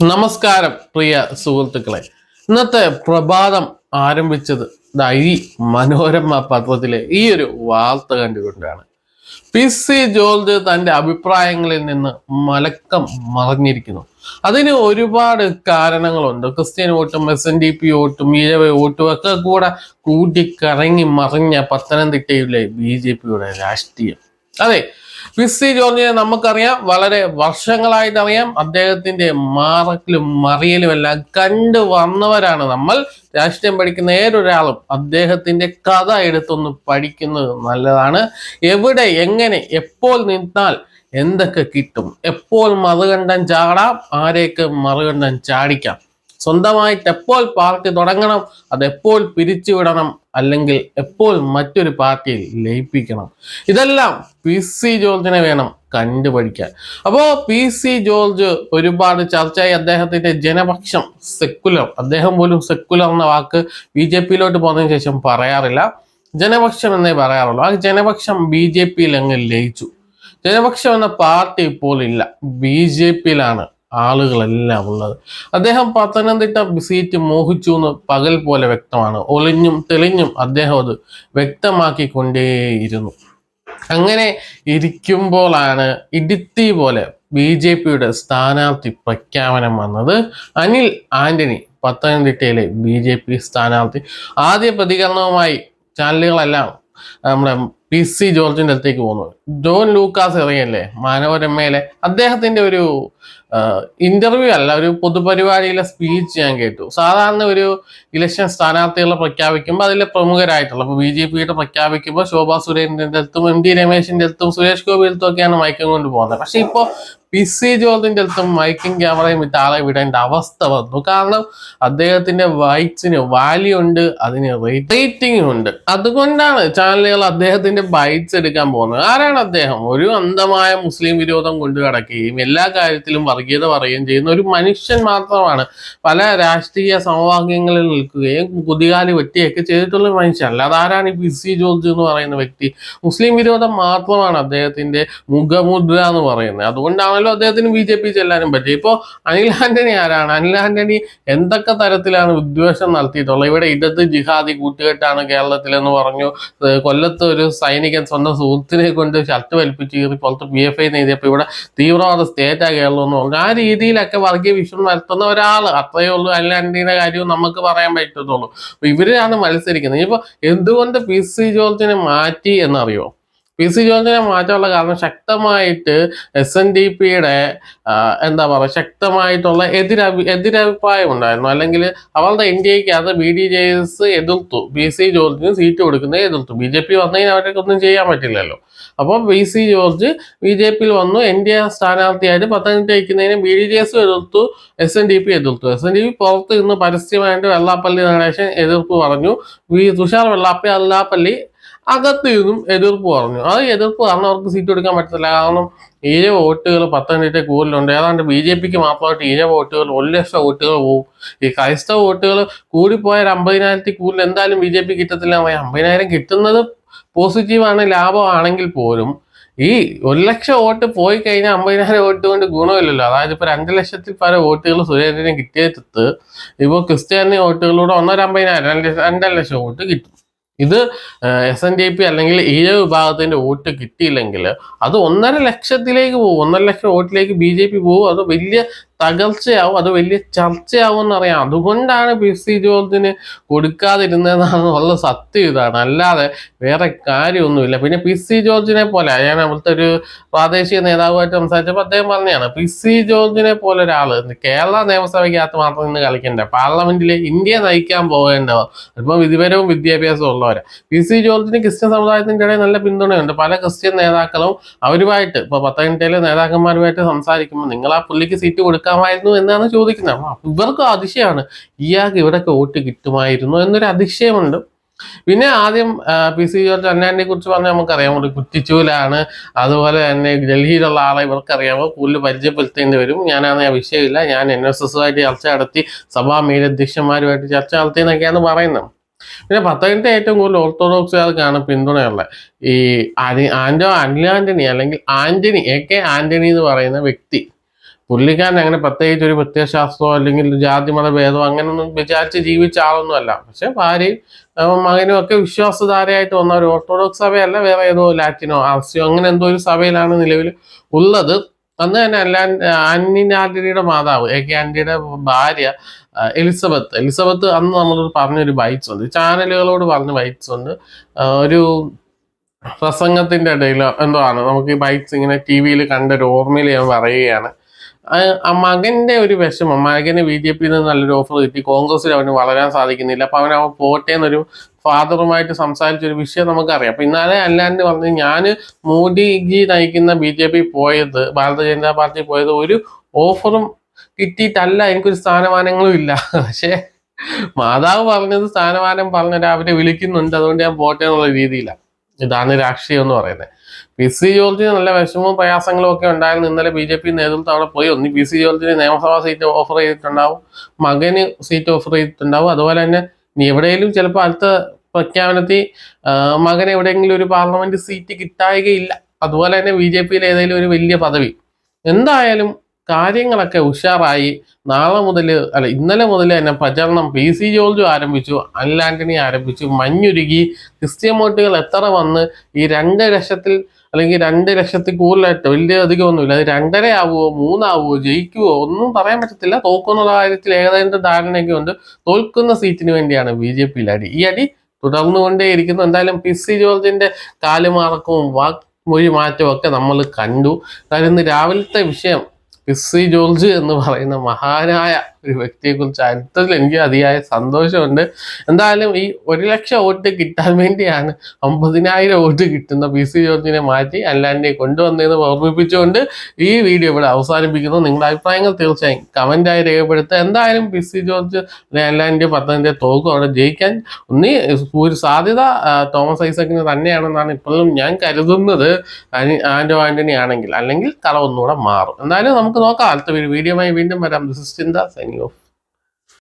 നമസ്കാരം പ്രിയ സുഹൃത്തുക്കളെ. ഇന്നത്തെ പ്രഭാതം ആരംഭിച്ചത് ഈ മനോരമ പത്രത്തിലെ ഈ ഒരു വാർത്ത കണ്ടുകൊണ്ടാണ്. പി. സി. ജോർജ് തന്റെ അഭിപ്രായങ്ങളിൽ നിന്ന് മലക്കം മറഞ്ഞിരിക്കുന്നു. അതിന് ഒരുപാട് കാരണങ്ങളുണ്ട്. ക്രിസ്ത്യൻ വോട്ടും എസ് എൻ ഡി പി വോട്ടും ഈഴവ വോട്ടും ഒക്കെ കൂടെ കൂട്ടിക്കറങ്ങി മറിഞ്ഞ പത്തനംതിട്ടയിലെ ബി ജെ പിയുടെ രാഷ്ട്രീയം. അതെ പി സി ജോർജിനെ നമുക്കറിയാം. വളരെ വർഷങ്ങളായിട്ട് അറിയാം അദ്ദേഹത്തിന്റെ മാറക്കലും മറിയലും എല്ലാം കണ്ടു വന്നവരാണ് നമ്മൾ. രാഷ്ട്രീയം പഠിക്കുന്ന ഏതൊരാളും അദ്ദേഹത്തിന്റെ കഥ എടുത്തൊന്ന് പഠിക്കുന്നത് നല്ലതാണ്. എവിടെ എങ്ങനെ എപ്പോൾ നിന്നാൽ എന്തൊക്കെ കിട്ടും? എപ്പോൾ മറുകണ്ഠം ചാടാം? ആരെയൊക്കെ മറുകണ്ഠം ചാടിക്കാം? സ്വന്തമായിട്ട് എപ്പോൾ പാർട്ടി തുടങ്ങണം. അതെപ്പോൾ പിരിച്ചുവിടണം അല്ലെങ്കിൽ എപ്പോൾ മറ്റൊരു പാർട്ടിയിൽ ലയിപ്പിക്കണം. ഇതെല്ലാം പി സി ജോർജിനെ വേണം കണ്ടുപഠിക്കാൻ. അപ്പോൾ പി സി ജോർജ് ഒരുപാട് ചർച്ചയായി. അദ്ദേഹത്തിന്റെ ജനപക്ഷം സെക്കുലർ അദ്ദേഹം പോലും സെക്കുലർ എന്ന വാക്ക് ബി ജെ പിയിലോട്ട് പോകുന്നതിന് ശേഷം പറയാറില്ല. ജനപക്ഷം എന്നേ പറയാറുള്ളൂ. ആ ജനപക്ഷം ബി ജെ പിയിൽ അങ്ങ് ലയിച്ചു. ജനപക്ഷം എന്ന പാർട്ടി ഇപ്പോൾ ഇല്ല. ബി ജെ പിയിലാണ്. ആളുകളെല്ലാം ഉള്ളത്. അദ്ദേഹം പത്തനംതിട്ട സീറ്റ് മോഹിച്ചു എന്ന് പകൽ പോലെ വ്യക്തമാണ്. ഒളിഞ്ഞും തെളിഞ്ഞും അദ്ദേഹം അത് വ്യക്തമാക്കിക്കൊണ്ടേയിരുന്നു. അങ്ങനെ ഇരിക്കുമ്പോഴാണ് ഇടുത്തി പോലെ ബി ജെ പിയുടെ സ്ഥാനാർത്ഥി പ്രഖ്യാപനം വന്നത്. അനിൽ ആന്റണി പത്തനംതിട്ടയിലെ ബി ജെ പി സ്ഥാനാർത്ഥി. ആദ്യ പ്രതികരണവുമായി ചാനലുകളെല്ലാം നമ്മുടെ പി സി ജോർജിന്റെ അടുത്തേക്ക് പോകുന്നു. John Lucas ഇറങ്ങിയല്ലേ? മനോരമയിലെ അദ്ദേഹത്തിന്റെ ഒരു ഇന്റർവ്യൂ അല്ല ഒരു പൊതുപരിപാടിയിലെ സ്പീച്ച് ഞാൻ കേട്ടു. സാധാരണ ഒരു ഇലക്ഷൻ സ്ഥാനാർത്ഥികളെ പ്രഖ്യാപിക്കുമ്പോൾ അതിലെ പ്രമുഖരായിട്ടുള്ള ഇപ്പോൾ ബി ജെ പിയുടെ പ്രഖ്യാപിക്കുമ്പോൾ ശോഭാ സുരേന്ദ്രന്റെ അടുത്തും എം ഡി രമേശിന്റെ അടുത്തും സുരേഷ് ഗോപിയുടെ അടുത്തും ഒക്കെയാണ് മയക്കം കൊണ്ട് പോകുന്നത്. പക്ഷെ ഇപ്പോൾ പി സി ജോർജിന്റെ അടുത്തും മൈക്കും ക്യാമറയും വിട്ട് ആളെ വിടേണ്ട അവസ്ഥ വന്നു. കാരണം അദ്ദേഹത്തിന്റെ വൈറ്റ്സിന് വാല്യൂ ഉണ്ട് അതിന് റേറ്റിംഗും ഉണ്ട്. അതുകൊണ്ടാണ് ചാനലുകൾ അദ്ദേഹത്തിന്റെ ബൈറ്റ്സ് എടുക്കാൻ പോകുന്നത്. ആരാണ് അദ്ദേഹം? ഒരു അന്ധമായ മുസ്ലിം വിരോധം കൊണ്ടു കിടക്കുകയും എല്ലാ കാര്യത്തിലും വർഗീയത പറയുകയും ചെയ്യുന്ന ഒരു മനുഷ്യൻ മാത്രമാണ്. പല രാഷ്ട്രീയ സമവാക്യങ്ങളിൽ നിൽക്കുകയും കുതികാലി വെട്ടിയൊക്കെ ചെയ്തിട്ടുള്ള മനുഷ്യൻ. അല്ലാതെ ആരാണ് ഈ പി സി ജോർജ് എന്ന് പറയുന്ന വ്യക്തി? മുസ്ലിം വിരോധം മാത്രമാണ് അദ്ദേഹത്തിന്റെ മുഖമുദ്ര എന്ന് പറയുന്നത്. അതുകൊണ്ടാണല്ലോ അദ്ദേഹത്തിന് ബി ജെ പി ചെല്ലാനും പറ്റിയത് ഇപ്പോൾ അനിൽ ആന്റണി ആരാണ്? അനിൽ ആന്റണി എന്തൊക്കെ തരത്തിലാണ് വിദ്വേഷം നടത്തിയിട്ടുള്ളത്? ഇവിടെ ഇടത് ജിഹാദി കൂട്ടുകെട്ടാണ് കേരളത്തിലെന്ന് പറഞ്ഞു. കൊല്ലത്ത് ഒരു സൈനികൻ സ്വന്തം സുഹൃത്തിനെ കൊണ്ട് ഷർട്ട് വലിപ്പിച്ച് കീറി പുറത്ത് പി എഫ് ഐ എഴുതിയപ്പോൾ ഇവിടെ തീവ്രവാദ സ്റ്റേറ്റാണ് കേരളം എന്ന് ആ രീതിയിലൊക്കെ വർഗീയ വിഷം നടത്തുന്ന ഒരാൾ അത്രയേ ഉള്ളൂ. ആന്റണിയുടെ കാര്യവും നമുക്ക് പറയാൻ പറ്റത്തുള്ളൂ. ഇവരാണ് മത്സരിക്കുന്നത്. ഇനിയിപ്പോ എന്തുകൊണ്ട് പി സി ജോർജിനെ മാറ്റി എന്നറിയോ? പി സി ജോർജിനെ മാറ്റാനുള്ള കാരണം ശക്തമായിട്ട് എസ് എൻ ഡി പിയുടെ എന്താ പറയുക ശക്തമായിട്ടുള്ള എതിരഭി എതിരഭിപ്രായം ഉണ്ടായിരുന്നു. അല്ലെങ്കിൽ അവരുടെ ഇന്ത്യയ്ക്ക് അത് ബി ഡി ജെ എസ് എതിർത്തു. പി സി ജോർജിന് സീറ്റ് കൊടുക്കുന്നത് എതിർത്തു. ബി ജെ പി വന്നതിന് അവർക്ക് ഒന്നും ചെയ്യാൻ പറ്റില്ലല്ലോ. അപ്പോൾ B C George B J പിയിൽ വന്നു. എൻ ഡി എ സ്ഥാനാർത്ഥിയായിട്ട് പത്തനംതിട്ട അയക്കുന്നതിന് ബി ഡി ജെ എസ് എതിർത്തു. എസ് എൻ ഡി പി എതിർത്തു. എസ് എൻ ഡി പി പുറത്ത് നിന്ന് പരസ്യമായിട്ട് വെള്ളാപ്പള്ളി നടേശൻ എതിർപ്പ് പറഞ്ഞു. തുഷാർ വെള്ളാപ്പള്ളി വെള്ളാപ്പള്ളി അകത്ത് നിന്നും എതിർപ്പ് പറഞ്ഞു. അത് എതിർപ്പ് കാരണം അവർക്ക് സീറ്റ് കൊടുക്കാൻ പറ്റത്തില്ല. കാരണം ഈഴ വോട്ടുകൾ പത്തനംതിട്ട കൂടുതലുണ്ട്. ഏതാണ്ട് ബി ജെ പിക്ക് മാത്രമായിട്ട് ഈഴ വോട്ടുകൾ ഒരു ലക്ഷം വോട്ടുകൾ പോകും ഈ ക്രൈസ്തവ വോട്ടുകൾ കൂടിപ്പോയ ഒരു അമ്പതിനായിരത്തിൽ കൂടുതൽ എന്തായാലും ബി ജെ പി കിട്ടത്തില്ല. അമ്പതിനായിരം കിട്ടുന്നത് പോസിറ്റീവാണ് ലാഭമാണെങ്കിൽ പോലും. ഈ ഒരു ലക്ഷം വോട്ട് പോയി കഴിഞ്ഞാൽ അമ്പതിനായിരം വോട്ട് കൊണ്ട് ഗുണമില്ലല്ലോ. അതായത് ഇപ്പൊ രണ്ട് ലക്ഷത്തിൽ പല വോട്ടുകൾ സുരേന്ദ്രന് കിട്ടിയെടുത്ത് ഇപ്പോൾ ക്രിസ്ത്യാനി വോട്ടുകളിലൂടെ ഒന്നര അമ്പതിനായിരം രണ്ട് ലക്ഷം വോട്ട് കിട്ടും. ഇത് എസ് എൻ ഡി പി അല്ലെങ്കിൽ ഈഴ വിഭാഗത്തിന്റെ വോട്ട് കിട്ടിയില്ലെങ്കിൽ അത് ഒന്നര ലക്ഷത്തിലേക്ക് പോകും. ഒന്നര ലക്ഷം വോട്ടിലേക്ക് ബി ജെ പി പോകും. അത് വലിയ തകർച്ചയാവും അത് വലിയ ചർച്ചയാവും എന്നറിയാം അതുകൊണ്ടാണ് പി സി ജോർജിന് കൊടുക്കാതിരുന്നതെന്നുള്ള സത്യം ഇതാണ്. അല്ലാതെ വേറെ കാര്യമൊന്നുമില്ല. പിന്നെ പി സി ജോർജിനെ പോലെ ഞാൻ അവിടുത്തെ ഒരു പ്രാദേശിക നേതാവുമായിട്ട് സംസാരിച്ചപ്പോൾ അദ്ദേഹം പറഞ്ഞതാണ് പി സി ജോർജിനെ പോലെ ഒരാൾ കേരള നിയമസഭയ്ക്കകത്ത് മാത്രം നിന്ന് കളിക്കേണ്ട? പാർലമെന്റിൽ ഇന്ത്യ നയിക്കാൻ പോകേണ്ടവർ ഇപ്പം വിധിപരവും വിദ്യാഭ്യാസവും ഉള്ളവരാ. പി സി ജോർജിന് ക്രിസ്ത്യൻ സമുദായത്തിന്റെ ഇടയിൽ നല്ല പിന്തുണയുണ്ട്. പല ക്രിസ്ത്യൻ നേതാക്കളും അവരുമായിട്ട് ഇപ്പൊ പത്തനംതിട്ടയിലെ നേതാക്കന്മാരുമായിട്ട് സംസാരിക്കുമ്പോൾ നിങ്ങൾ ആ പുള്ളിക്ക് സീറ്റ് കൊടുക്കാമായിരുന്നു എന്നാണ് ചോദിക്കുന്നത്. ഇവർക്കും അതിശയമാണ്. ഇയാൾക്ക് ഇവിടെയൊക്കെ വോട്ട് കിട്ടുമായിരുന്നു എന്നൊരു അതിശയമുണ്ട്. പിന്നെ ആദ്യം പി. സി. ജോർജ് അന്നാനെ കുറിച്ച് പറഞ്ഞാൽ നമുക്കറിയാം. ഒരു കുറ്റിച്ചൂലാണ്. അതുപോലെ തന്നെ ഡൽഹിയിലുള്ള ആളെ ഇവർക്കറിയാമോ? കൂടുതൽ പരിചയപ്പെടുത്തേണ്ടി വരും. ഞാനാണ് ആ വിഷയമില്ല. ഞാൻ എൻ എസ് എസുമായിട്ട് ചർച്ച നടത്തി സഭാ മേലധ്യക്ഷന്മാരുമായിട്ട് ചർച്ച നടത്തി എന്നൊക്കെയാണ് പറയുന്നത്. പിന്നെ പത്തനംതിട്ട ഏറ്റവും കൂടുതൽ ഓർത്തഡോക്സുകാർക്കാണ് പിന്തുണയുള്ളത് ഈ ആന്റോ അനിൽ അല്ലെങ്കിൽ ആന്റണി എ കെ ആന്റണി എന്ന് പറയുന്ന വ്യക്തി. പുള്ളിക്കാരൻ അങ്ങനെ പ്രത്യേകിച്ച് ഒരു പ്രത്യയശാസ്ത്രമോ അല്ലെങ്കിൽ ജാതി മത ഭേദമോ അങ്ങനെയൊന്നും വിചാരിച്ച് ജീവിച്ച ആളൊന്നും അല്ല പക്ഷെ ഭാര്യയും മകനും ഒക്കെ വിശ്വാസധാരയായിട്ട് വന്ന ഒരു ഓർത്തഡോക്സ് സഭയല്ല വേറെ ഏതോ ലാറ്റിനോ ആർസിയോ അങ്ങനെ എന്തോ ഒരു സഭയിലാണ് നിലവിൽ ഉള്ളത്. അന്ന് തന്നെ അല്ല ആന്റി ആന്റണിയുടെ മാതാവ് എ കെ ആന്റിയുടെ ഭാര്യ എലിസബത്ത്. എലിസബത്ത് അന്ന് നമ്മളോട് പറഞ്ഞൊരു ബൈറ്റ്സ് ഉണ്ട്. ചാനലുകളോട് പറഞ്ഞ ബൈറ്റ്സ് ഉണ്ട്. ഒരു പ്രസംഗത്തിന്റെ ഇടയിൽ എന്തോ ആണ്. നമുക്ക് ഈ ബൈറ്റ്സ് ഇങ്ങനെ ടി വിയിൽ കണ്ടൊരു ഓർമ്മയിൽ ഞാൻ പറയുകയാണ്. മകന്റെ ഒരു വിഷമം. മകന് ബി ജെ പിയിൽ നിന്ന് നല്ലൊരു ഓഫർ കിട്ടി. കോൺഗ്രസ്സിൽ അവന് വളരാൻ സാധിക്കുന്നില്ല. അപ്പൊ അവൻ അവൻ പോട്ടെ എന്നൊരു ഫാദറുമായിട്ട് സംസാരിച്ച ഒരു വിഷയം നമുക്കറിയാം. അപ്പൊ ഇന്നാലെ അല്ലാണ്ട് പറഞ്ഞ് ഞാൻ മോദിജി നയിക്കുന്ന ബി ജെ പി പോയത് ഭാരതീയ ജനതാ പാർട്ടി പോയത് ഒരു ഓഫറും കിട്ടിയിട്ടല്ല. എനിക്കൊരു സ്ഥാനമാനങ്ങളും ഇല്ല. പക്ഷേ മാതാവ് പറഞ്ഞത് സ്ഥാനമാനം പറഞ്ഞിട്ട് അവരെ വിളിക്കുന്നുണ്ട്. അതുകൊണ്ട് ഞാൻ പോട്ടെ എന്നുള്ള രീതിയിലാണ് ഇതാണ് രാഷ്ട്രീയം എന്ന് പറയുന്നത്. പി സി ജോർജിന് നല്ല വിഷമവും പ്രയാസങ്ങളും ഒക്കെ ഉണ്ടായിരുന്നു. ഇന്നലെ ബി ജെ പി നേതൃത്വം അവിടെ പോയി. ഒന്ന് പി സി ജോർജിന് നിയമസഭാ സീറ്റ് ഓഫർ ചെയ്തിട്ടുണ്ടാവും. മകന് സീറ്റ് ഓഫർ ചെയ്തിട്ടുണ്ടാവും. അതുപോലെ തന്നെ ഇനി എവിടെയെങ്കിലും ചിലപ്പോൾ അടുത്ത പ്രഖ്യാപനത്തിൽ മകന് എവിടെയെങ്കിലും ഒരു പാർലമെന്റ് സീറ്റ് കിട്ടായികയില്ല. അതുപോലെ തന്നെ ബി ജെ പിയിൽ ഏതെങ്കിലും ഒരു വലിയ പദവി. എന്തായാലും കാര്യങ്ങളൊക്കെ ഉഷാറായി. നാളെ മുതൽ അല്ല ഇന്നലെ മുതൽ തന്നെ പ്രചരണം പി സി ജോർജും ആരംഭിച്ചു. അൽ ആന്റണി ആരംഭിച്ചു. മഞ്ഞുരുകി ക്രിസ്ത്യൻ വോട്ടുകൾ എത്ര വന്ന് ഈ രണ്ട് ലക്ഷത്തിൽ അല്ലെങ്കിൽ രണ്ട് ലക്ഷത്തിൽ കൂടുതലായിട്ട് വലിയ അധികമൊന്നുമില്ല. അത് രണ്ടര ആവുമോ മൂന്നാവുമോ ജയിക്കുവോ ഒന്നും പറയാൻ പറ്റത്തില്ല. തോക്കുന്ന കാര്യത്തിൽ ഏകദേശം ധാരണയൊക്കെ ഉണ്ട്. തോൽക്കുന്ന സീറ്റിന് വേണ്ടിയാണ് ബി ജെ പിയിൽ അടി. ഈ അടി തുടർന്നുകൊണ്ടേയിരിക്കുന്നു. എന്തായാലും പി സി ജോർജിന്റെ കാലുമാറക്കവും വാക്മൊഴി മാറ്റവും ഒക്കെ നമ്മൾ കണ്ടു. കാരണം ഇന്ന് രാവിലത്തെ വിഷയം പി സി ജോർജ് എന്ന് പറയുന്ന മഹാനായ ഒരു വ്യക്തിയെക്കുറിച്ച് അടുത്തതിൽ എനിക്ക് അതിയായ സന്തോഷമുണ്ട്. എന്തായാലും ഈ ഒരു ലക്ഷം വോട്ട് കിട്ടാൻ വേണ്ടിയാണ് അമ്പതിനായിരം വോട്ട് കിട്ടുന്ന പി സി ജോർജിനെ മാറ്റി അല്ലാണ്ട് കൊണ്ടുവന്നതെന്ന് ഓർമ്മിപ്പിച്ചുകൊണ്ട് ഈ വീഡിയോ ഇവിടെ അവസാനിപ്പിക്കുന്നു. നിങ്ങളുടെ അഭിപ്രായങ്ങൾ തീർച്ചയായും കമന്റായി രേഖപ്പെടുത്തുക. എന്തായാലും പി സി ജോർജ് അല്ലാണ്ട് പത്തനംതിട്ട തോക്കും അവിടെ ജയിക്കാൻ ഒന്നി ഒരു സാധ്യത തോമസ് ഐസക്കിന് തന്നെയാണെന്നാണ് ഇപ്പോഴും ഞാൻ കരുതുന്നത്. ആൻഡോ ആന്റണി ആണെങ്കിൽ അല്ലെങ്കിൽ തല ഒന്നുകൂടെ മാറും. എന്തായാലും നമുക്ക് നോക്കാം. അടുത്ത വീഡിയോയുമായി വീണ്ടും വരാം. ദിസ് ഇസ് ചിന്ത of